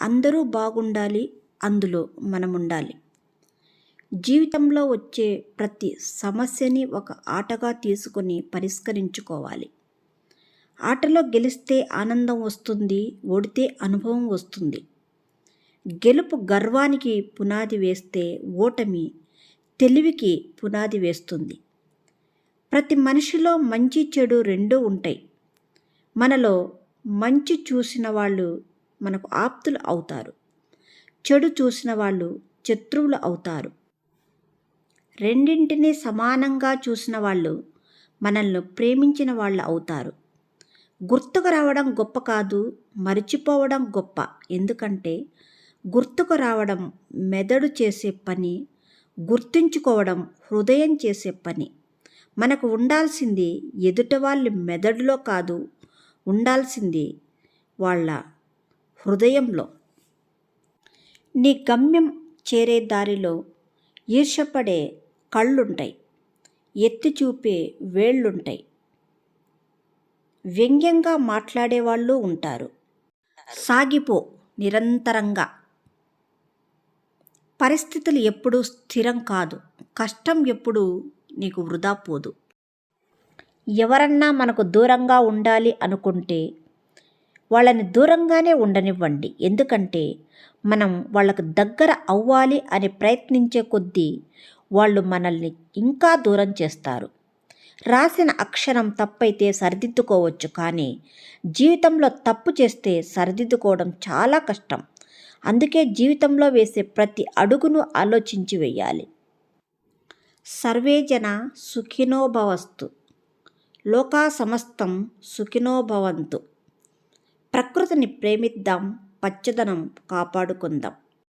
అందరూ బాగుండాలి అందులో మనం ఉండాలి జీవితంలో వచ్చే ప్రతి సమస్యని ఒక ఆటగా తీసుకొని పరిష్కరించుకోవాలి. ఆటలో గెలిస్తే ఆనందం వస్తుంది ఓడితే అనుభవం వస్తుంది. గెలుపు గర్వానికి పునాది వేస్తే ఓటమి తెలివికి పునాది వేస్తుంది. ప్రతి మనిషిలో మంచి చెడు రెండూ ఉంటాయి. మనలో మంచి చూసిన వాళ్ళు మనకు ఆప్తులు అవుతారు. చెడు చూసిన వాళ్ళు శత్రువులు అవుతారు. రెండింటినీ సమానంగా చూసిన వాళ్ళు మనల్ని ప్రేమించిన వాళ్ళు అవుతారు. గుర్తుకు రావడం గొప్ప కాదు మరిచిపోవడం గొప్ప. ఎందుకంటే గుర్తుకు రావడం మెదడు చేసే పని గుర్తుంచుకోవడం హృదయం చేసే పని. మనకు ఉండాల్సింది ఎదుట వాళ్ళ మెదడులో కాదు ఉండాల్సింది వాళ్ళ హృదయంలో. నీ గమ్యం చేరే దారిలో ఈర్షపడే కళ్ళుంటాయి. ఎత్తి చూపే వేళ్ళుంటాయి. వ్యంగ్యంగా మాట్లాడేవాళ్ళు ఉంటారు. సాగిపో నిరంతరంగా. పరిస్థితులు ఎప్పుడూ స్థిరం కాదు. కష్టం ఎప్పుడూ నీకు వృధా పోదు. ఎవరన్నా మనకు దూరంగా ఉండాలి అనుకుంటే వాళ్ళని దూరంగానే ఉండనివ్వండి. ఎందుకంటే మనం వాళ్ళకు దగ్గర అవ్వాలి అని ప్రయత్నించే కొద్దీ వాళ్ళు మనల్ని ఇంకా దూరం చేస్తారు. రాసిన అక్షరం తప్పైతే సరిదిద్దుకోవచ్చు కానీ జీవితంలో తప్పు చేస్తే సరిదిద్దుకోవడం చాలా కష్టం. అందుకే జీవితంలో వేసే ప్రతి అడుగును ఆలోచించి వేయాలి. సర్వేజన సుఖినోభవస్తు లోకా సమస్తం సుఖినోభవంతు ప్రకృతిని ప్రేమిద్దాం పచ్చదనం కాపాడుకుందాం.